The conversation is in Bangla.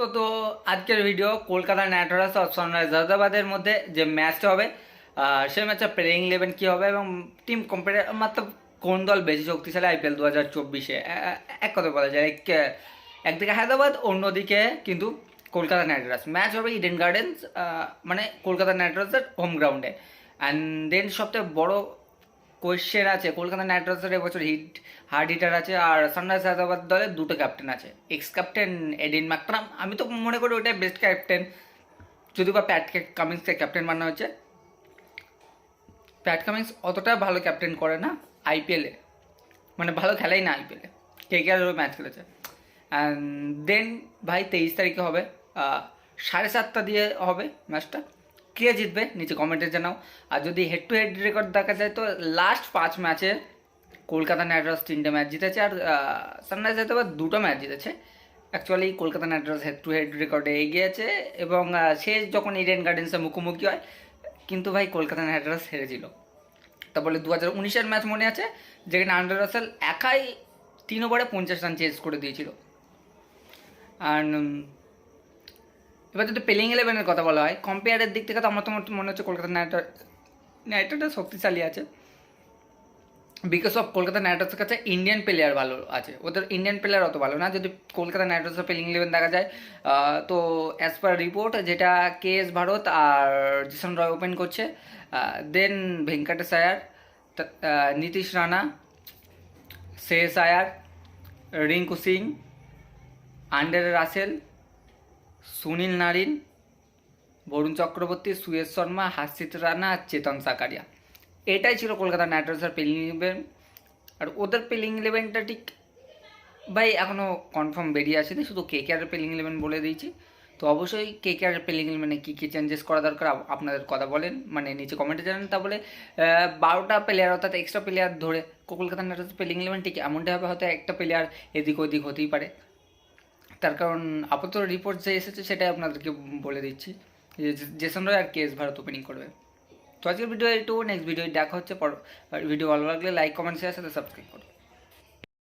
তো আজকের ভিডিও কলকাতা নাইট রাইডার্স আর সানরাইজ হায়দ্রাবাদের মধ্যে যে ম্যাচটা হবে সেই ম্যাচটা প্লেয়িং ইলেভেন কী হবে এবং টিম কম্পেয়ার মাত্র কোন দল বেশি শক্তিশালী আইপিএল দু হাজার চব্বিশে? এক কথা বলা যায়, এক- একদিকে হায়দ্রাবাদ, অন্যদিকে কিন্তু কলকাতা নাইট রাইডার্স ম্যাচ হবে ইডেন গার্ডেন্স মানে কলকাতা নাইট রাইডার্সের হোম গ্রাউন্ডে অ্যান্ড দেন সবথেকে বড় কোয়েশ্চেন আছে, কলকাতা নাইট রাইডার্সের এবছর হিট হার্ড হিটার আছে আর সানরাইজ হায়দ্রাবাদ দলের দুটো ক্যাপ্টেন আছে। Ex captain Aiden Markram. আমি তো মনে করি ওটাই বেস্ট ক্যাপ্টেন যদি বা প্যাট কামিংসকে ক্যাপ্টেন বানানো হচ্ছে প্যাট কামিংস অতটা ভালো ক্যাপ্টেন করে না আইপিএলে মানে ভালো খেলাই না আইপিএলে কে কে আর ম্যাচ খেলেছে। দেন ভাই তেইশ তারিখে হবে। সাড়ে সাতটা দিয়ে হবে ম্যাচটা কে জিতবে নিচে কমেন্টে জানাও। আর যদি হেড টু হেড রেকর্ড দেখা যায় তো লাস্ট পাঁচ ম্যাচে কলকাতা নাইট রাইডার্স তিনটে ম্যাচ জিতেছে আর সানরাইজ হায়দ্রাবাদ দুটো ম্যাচ জিতেছে। Actually Kolkata knight riders head to head রেকর্ডে এগিয়ে আছে এবং শেষ যখন ইডেন গার্ডেন্সের মুখোমুখি হয়, কিন্তু ভাই কলকাতা নাইট রাইডার্স হেরেছিল তারপরে দু হাজার উনিশের ম্যাচ মনে আছে, যেখানে আন্ডার রাসেল একাই তিন ওভারে পঞ্চাশ রান চেঞ্জ করে দিয়েছিল। আর এবার যদি পেলিং ইলেভেনের কথা বলা হয় কম্পেয়ারের দিক থেকে তো আমার তো মনে হচ্ছে কলকাতা নাইট নাইট রাইডার্স শক্তিশালী আছে। বিকজ অফ কলকাতা নাইট রাইডার্সের কাছে ইন্ডিয়ান প্লেয়ার ভালো আছে। ওদের ইন্ডিয়ান প্লেয়ার অত ভালো না। যদি কলকাতা নাইট রাইডার্সের পেলিং ইলেভেন দেখা যায় তো অ্যাজ পার রিপোর্ট যেটা কে এস ভারত আর জিসন রয় ওপেন করছে দেন ভেঙ্কটেশ আয়ার নীতিশ রানা শেষ Iyer Rinku Singh Andre Russell Sunil Narine, Varun Chakravarthy, Suyash Sharma, Harshit Rana আর চেতন সাকারিয়া। এটাই ছিল কলকাতা নাইট রাইডার্সের পেলিং ইলেভেন আর ওদের পেলিং ইলেভেনটা ঠিক ভাই এখনও কনফার্ম বেরিয়ে আসেনি, শুধু কে কে আর পেলিং ইলেভেন বলে দিয়েছি। তো অবশ্যই কে কে আর পেলিং ইলেভেনে কী কী চেঞ্জেস করা দরকার আপনাদের কথা বলেন মানে নিচে কমেন্টে জানান। তা বলে বারোটা প্লেয়ার অর্থাৎ এক্সট্রা প্লেয়ার ধরে Kolkata knight riders playing eleven ঠিক এমনটাই হবে হয়তো একটা প্লেয়ার এদিক ওদিক হতেই পারে। তার কারণ আপাতত রিপোর্ট যে এসেছে সেটাই আপনাদেরকে বলে দিচ্ছি। যে জেসন রয় আর কেস ভারত ওপেনিং করবে। তো আজকের ভিডিও একটু নেক্সট ভিডিও দেখা হচ্ছে। পর ভিডিও ভালো লাগলে লাইক কমেন্ট শেয়ার সাথে সাবস্ক্রাইব করো।